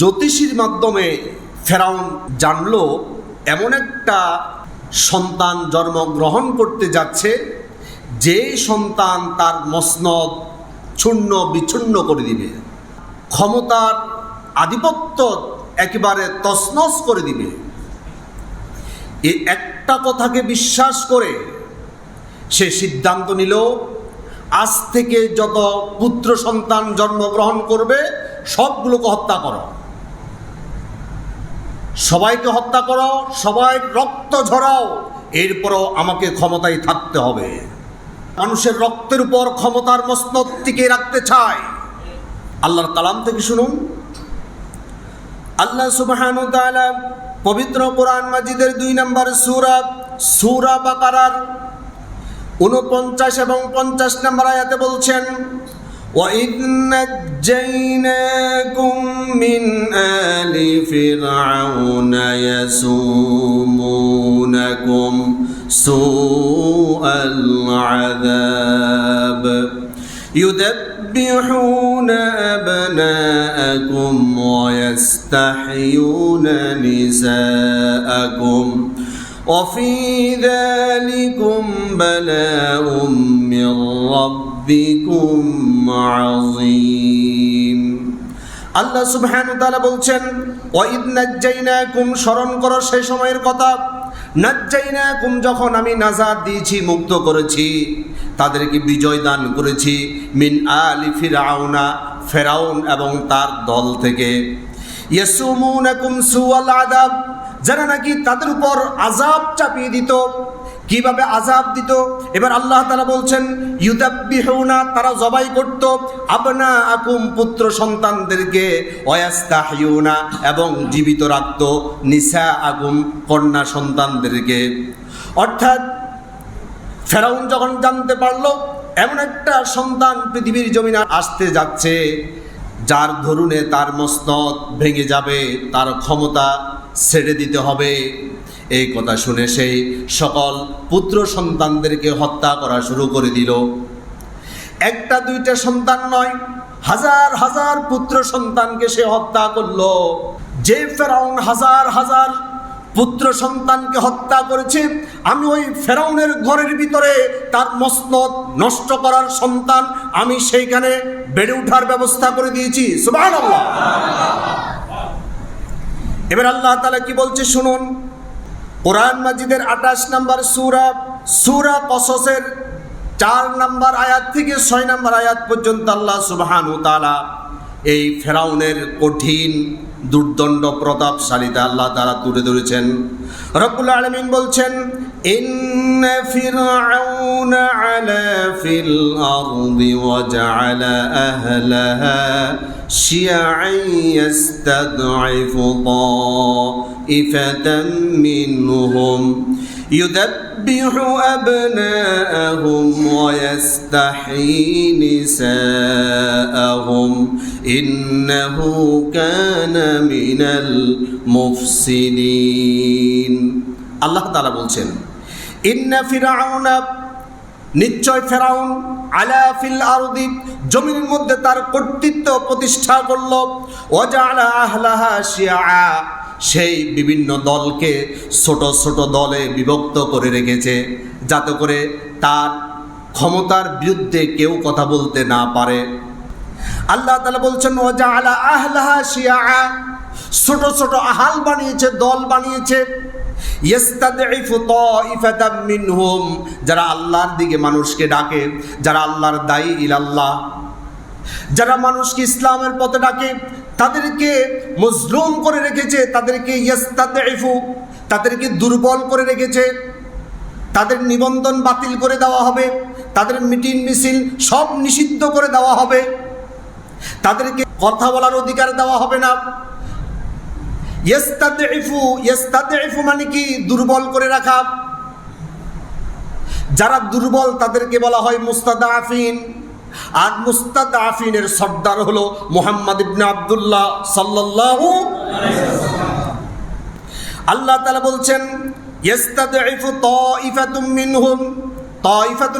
জ্যোতিষীর মাধ্যমে ফেরাউন জানলো, এমন একটা সন্তান জন্মগ্রহণ করতে যাচ্ছে, যে সন্তান তার মসনদ ছুন্ন বিচ্ছুন্ন করে দিবে, ক্ষমতার আধিপত্য একেবারে তছনছ করে দিবে। এই একটা কথাকে বিশ্বাস করে সে সিদ্ধান্ত নিল, আজ থেকে যত পুত্র সন্তান জন্মগ্রহণ করবে, সবগুলোকে হত্যা করো। সবাইকে হত্যা করো, সবাই রক্ত ঝরাও, এরপরও আমাকে ক্ষমতায় থাকতে হবে। মানুষের রক্তের উপর ক্ষমতার মসনদ টিকে রাখতে চায় আল্লাহর কালাম থেকে শুনুন। আল্লাহ সুবহান পবিত্র কোরআন মাজিদের দুই নম্বর সুরা সুরা বাকারার উনপঞ্চাশ এবং পঞ্চাশ নম্বর আয়াতে বলছেন وَإِذْ نَجَّيْنَاكُمْ مِنْ آلِ فِرْعَوْنَ يَسُومُونَكُمْ سُوءَ الْعَذَابِ يُذَبِّحُونَ أَبْنَاءَكُمْ وَيَسْتَحْيُونَ نِسَاءَكُمْ وفي ذلكم بلاء من ربكم عظيم আল্লাহ সুবহান তাআলা বলছেন ওয়াইদ নাজ্জাইনাকুম স্মরণ করো সেই সময়ের কথা নাজ্জাইনাকুম যখন আমি নাজাত দিয়েছি মুক্ত করেছি তাদেরকে বিজয় দান করেছি মিন আলি ফিরাউনা ফেরাউন এবং তার দল থেকে ইয়াসুমুনাকুম সুয়াল আযাব যারা নাকি তাদের উপর আজাব চাপিয়ে দিত কীভাবে আজাব দিত? এবার আল্লাহ তালা বলছেন, ইউদাব্বিহুনা তারা জবাই করত আপনা আকুম পুত্র সন্তানদেরকে অয়াস্তাহিউনা এবং জীবিত রাখত নিসা আকুম কন্যা সন্তানদেরকে অর্থাৎ, ফেরাউন যখন জানতে পারল, এমন একটা সন্তান পৃথিবীর জমিনে আসতে যাচ্ছে, যার ধরুনে তার মস্তদ ভেঙে যাবে, তার ক্ষমতা ছেড়ে দিতে হবে। এই কথা শুনে সেই সকল পুত্র সন্তানদেরকে হত্যা করা শুরু করে দিল। একটা দুইটা সন্তান নয়, হাজার হাজার পুত্র সন্তানকে সে হত্যা করল। যে ফেরাউন হাজার হাজার পুত্র সন্তানকে হত্যা করেছে, আমি ওই ফেরাউনের ঘরের ভিতরে তার মসনদ নষ্ট করার সন্তান আমি সেইখানে বেড়ে ওঠার ব্যবস্থা করে দিয়েছি। এবার আল্লাহ তালা কি বলছে শুনুন কোরআন মাজিদের আঠাশ নম্বর সুরা সুরা কসসের চার নম্বর আয়াত থেকে ছয় নম্বর আয়াত পর্যন্ত আল্লাহ সুবহান তালা এই ফেরাউনের কঠিন, দুর্দণ্ড প্রতাপশালীতে আল্লাহ তারা তুলে ধরেছেন। রব্বুল আলমিন বলছেন ইন্ন ফিরআউন আলা ফিল আরদি ওয়াজআলা আহলাহা শিয়াআ ইস্তাদঈফু طائفة منهم يذبح أبناءهم ويستحيي نساءهم إنه كان من المفسدين আল্লাহ তাআলা বলছেন, ইন্না ফিরাউনা, নিশ্চয় ফেরাউন আলা ফিল আরদি, জমিনের মধ্যে তার কর্তৃত্ব প্রতিষ্ঠা করল। ওয়াজআলা আহলাহা শিয়া, সেই বিভিন্ন দলকে ছোট ছোট দলে বিভক্ত করে রেখেছে, যাতে করে তার ক্ষমতার বিরুদ্ধে কেউ কথা বলতে না পারে। আল্লাহ তালা বলছেন ওজা আলা আহলাহা শিয়া ছোট ছোট আহাল বানিয়েছে, দল বানিয়েছে। যারা আল্লাহর দিকে মানুষকে ডাকে, যারা আল্লাহর দায়ী ইলাল্লাহ। যারা মানুষকে ইসলামের পথে ডাকে, তাদেরকে মজলুম করে রেখেছে, তাদেরকে ইস্তাদঈফু তাদেরকে দুর্বল করে রেখেছে। তাদের নিবন্ধন বাতিল করে দেওয়া হবে, তাদের মিটিং মিছিল সব নিষিদ্ধ করে দেওয়া হবে। তাদেরকে কথা বলার অধিকার দেওয়া হবে না। মানে কি? দুর্বল করে রাখা। যারা দুর্বল তাদেরকে বলা হয় মুস্তাদাফিন। আর মুস্তাদ আফিনের সর্দার হলো মোহাম্মদ ইবনে আবদুল্লাহ সাল্লাল্লাহু আল্লাহ তালা বলছেন মিনহুম।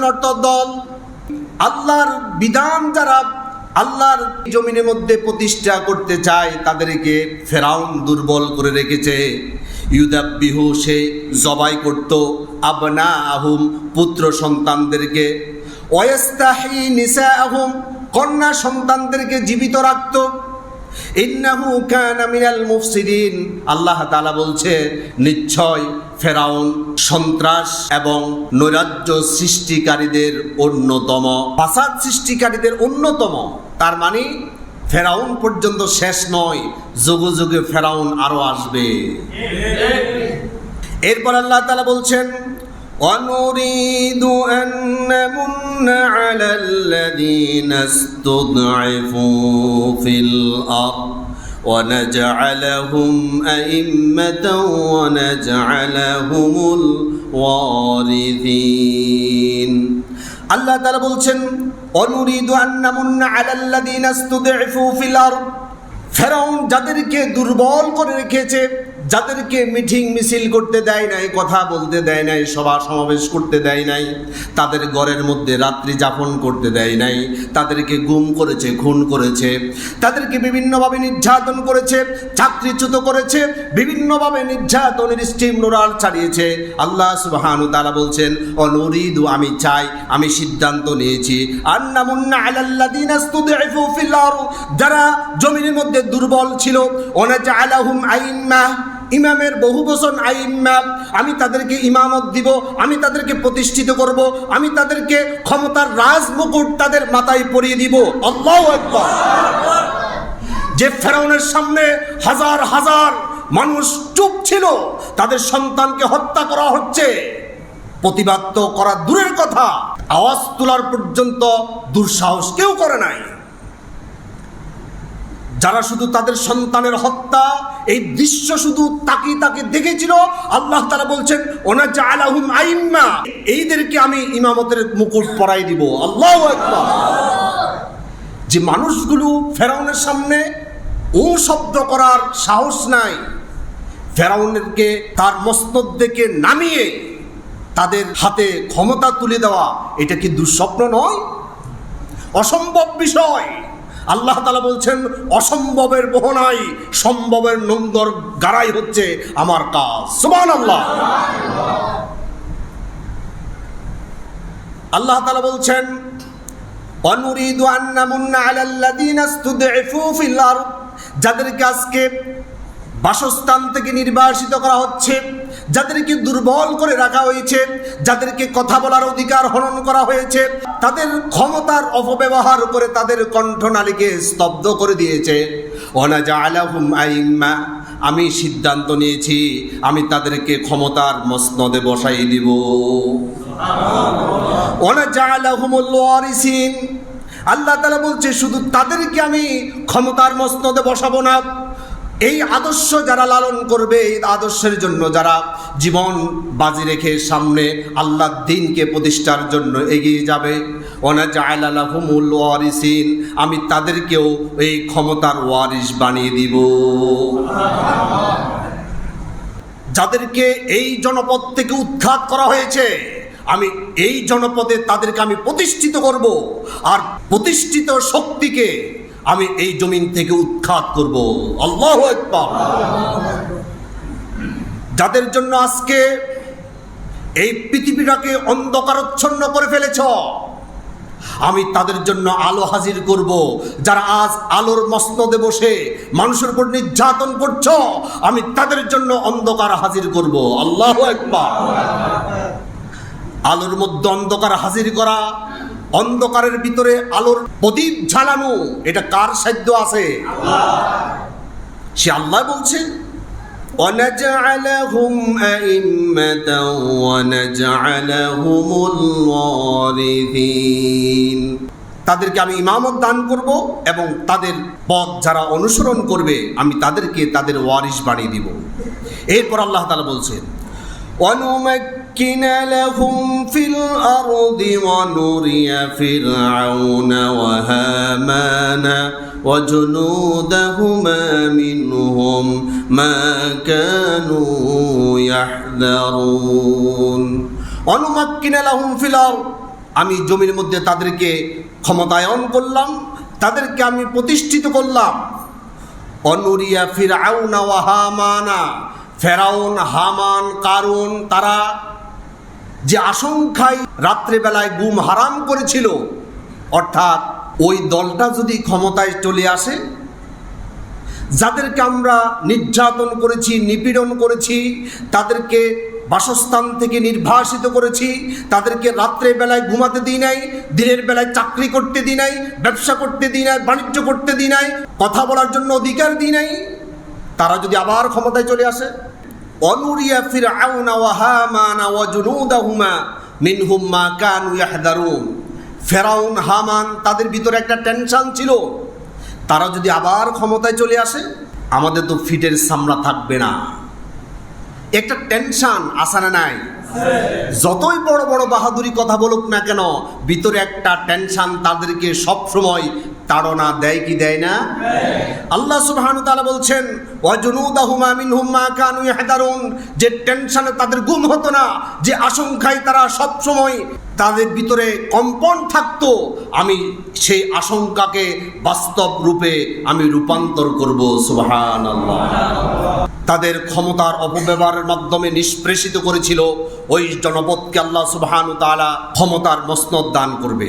অর্থ দল। আল্লাহর বিধান যারা আল্লাহর জমিনের মধ্যে প্রতিষ্ঠা করতে চায় তাদেরকে ফেরাউন দুর্বল করে রেখেছে। ইউদাব্বিহু, সে জবাই করত। আবনা আহুম পুত্র সন্তানদেরকে। ওয়াস্তাহি নিসা আহুম কন্যা সন্তানদেরকে জীবিত রাখত। ইন্নাহু কানা মিনাল মুফসিদিন। আল্লাহ তাআলা বলছে, নিশ্চয় ফেরাউন সন্ত্রাস এবং নৈরাজ্য সৃষ্টিকারীদের অন্যতম, ফাসাদ সৃষ্টিকারীদের অন্যতম। তার মানে ফেরাউন পর্যন্ত শেষ নয় যুগে যুগে ফেরাউন আরো আসবে এরপর আল্লাহ তাআলা বলছেন ونريد أن نمن على الذين استضعفوا في الأرض ونجعلهم أئمة ونجعلهم الوارثين আল্লাহ তারা বলছেন অনুরিদু আন্নামুন্না আরদ। ফেরাউন যাদেরকে দুর্বল করে রেখেছে যাদেরকে মিটিং মিছিল করতে দেয় নাই, কথা বলতে দেয় নাই, সভা সমাবেশ করতে দেয় নাই, তাদের ঘরের মধ্যে রাত্রি যাপন করতে দেয় নাই, তাদেরকে গুম করেছে, খুন করেছে, তাদেরকে বিভিন্নভাবে নির্যাতন করেছে, চাকরিচ্যুত করেছে, বিভিন্নভাবে নির্যাতনের স্টিম নোরাল চালিয়েছে আল্লাহ সুবহানু তারা বলছেন, অনুরিদু, আমি চাই, আমি সিদ্ধান্ত নিয়েছি, আন্নামুন্না যারা জমিনের মধ্যে দুর্বল ছিল, ওনাজআলাহুম আইম্মা ইমামের বহু বচন আইম্মা আমি তাদেরকে ইমামত দিব, আমি তাদেরকে প্রতিষ্ঠিত করব, আমি তাদেরকে ক্ষমতার রাজ মুকুট তাদের মাথায় পরিয়ে দিব। আল্লাহু আকবার। যে ফেরাউনের সামনে হাজার হাজার মানুষ চুপ ছিল, তাদের সন্তানকে হত্যা করা হচ্ছে। প্রতিবাদ তো করা দূরের কথা, আওয়াজ তোলার পর্যন্ত দুঃসাহস কেউ করে নাই। যারা শুধু তাদের সন্তানের হত্যা, এই দৃশ্য শুধু তাকি তাকে দেখেছিল, আল্লাহ তারা বলছেন ওনা জালাহুম আইম্মা। এইদেরকে আমি ইমামতের মুকুট পরাই দিব। আল্লাহ যে মানুষগুলো ফেরাউনের সামনে ও শব্দ করার সাহস নাই ফেরাউনেরকে তার মস্তদ দেখে নামিয়ে তাদের হাতে ক্ষমতা তুলে দেওয়া, এটা কি দুঃস্বপ্ন নয়? অসম্ভব বিষয়। আল্লাহ তালা বলছেন, অসম্ভবের বহনাই সম্ভবের নন্দর গাড়াই হচ্ছে আমার কাজ। সুমান আল্লাহ আল্লাহ তালা বলছেন যাদেরকে আজকে বাসস্থান থেকে নির্বাসিত করা হচ্ছে যাদেরকে দুর্বল করে রাখা হয়েছে, যাদেরকে কথা বলার অধিকার হরণ করা হয়েছে, তাদের ক্ষমতার অপব্যবহার করে তাদের কণ্ঠনালীকে স্তব্ধ করে দিয়েছে। আমি সিদ্ধান্ত নিয়েছি, আমি তাদেরকে ক্ষমতার মসনদে বসাই দিব। আল্লাহ তালা বলছে, শুধু তাদেরকে আমি ক্ষমতার মসনদে বসাবো না এই আদর্শ যারা লালন করবে, এই আদর্শের জন্য যারা জীবন বাজি রেখে সামনে আল্লাহ দিনকে প্রতিষ্ঠার জন্য এগিয়ে যাবে ওনাজাহুমুল ওয়ারিসিন, আমি তাদেরকেও এই ক্ষমতার ওয়ারিস বানিয়ে দিব। যাদেরকে এই জনপদ থেকে উৎখাত করা হয়েছে, আমি এই জনপদে তাদেরকে আমি প্রতিষ্ঠিত করব, আর প্রতিষ্ঠিত শক্তিকে আমি এই জমিন থেকে উৎখাত করব। আল্লাহ যাদের জন্য আজকে এই পৃথিবীটাকে অন্ধকারচ্ছন্ন করে ফেলেছ, আমি তাদের জন্য আলো হাজির করব। যারা আজ আলোর মস্তদে বসে মানুষের উপর নির্যাতন করছ, আমি তাদের জন্য অন্ধকার হাজির করব। আল্লাহ একবার আলোর মধ্যে অন্ধকার হাজির করা অন্ধকারের ভিতরে আলোর প্রদীপ ঝালানো এটা কার সাধ্য আছে সে আল্লাহ বলছে ونجعلهم أئمة ونجعلهم الوارثين তাদেরকে আমি ইমামত দান করব এবং তাদের পথ যারা অনুসরণ করবে আমি তাদেরকে তাদের ওয়ারিশ বানিয়ে দিব এরপর আল্লাহ তালা বলছেন ونمكن لهم في الأرض ونري فرعون وهامان وجنودهما منهم ما كانوا يحذرون অনুমাক্কিনা লাহুম ফিল আরদ আমি জমির মধ্যে তাদেরকে ক্ষমতায়ন করলাম তাদেরকে আমি প্রতিষ্ঠিত করলাম অনুরিয়া ফিরাউনা ওয়া হামানা ফেরাউন হামান কারুন তারা যে আশঙ্কায় রাত্রেবেলায় গুম হারাম করেছিল, অর্থাৎ ওই দলটা যদি ক্ষমতায় চলে আসে, যাদেরকে আমরা নির্যাতন করেছি, নিপীড়ন করেছি, তাদেরকে বাসস্থান থেকে নির্বাসিত করেছি, তাদেরকে রাত্রে বেলায় ঘুমাতে দিই নাই, দিনের বেলায় চাকরি করতে দিই নাই, ব্যবসা করতে দিই নাই, বাণিজ্য করতে দিই নাই, কথা বলার জন্য অধিকার দিই নাই, তারা যদি আবার ক্ষমতায় চলে আসে অনুরিয়া ফির আউনা ওয়া হামানা ওয়া জুনুদাহুমা মিনহুম মা কানু ইয়াহদারুন ফেরাউন, হামান, তাদের ভিতরে একটা টেনশন ছিল। তারা যদি আবার ক্ষমতায় চলে আসে, আমাদের তো ফিটের সামনা থাকবে না। একটা টেনশন আসানা নাই। যতই বড় বড় বাহাদুরি কথা বলুক না কেন, ভিতরে একটা টেনশন তাদেরকে সব সময় তাড়না দেয় কি দেয় না? আল্লাহ সুবহানাহু ওয়া তাআলা বলছেন, ওয়াজুনুদাহুমা মিনহুম মা কানু ইয়াহদারুন যে টেনশনে তাদের গুম হতো না, যে আশঙ্কায় তারা সব সময় তাদের ভিতরে কম্পন থাকতো, আমি সেই আশঙ্কাকে বাস্তব রূপে আমি রূপান্তর করব, সুবহানাল্লাহ। তাদের ক্ষমতার অপব্যবহারের মাধ্যমে নিষ্প্রেষিত করেছিল, ওই জনপদকে আল্লাহ সুবহান ক্ষমতার মসনদ দান করবে।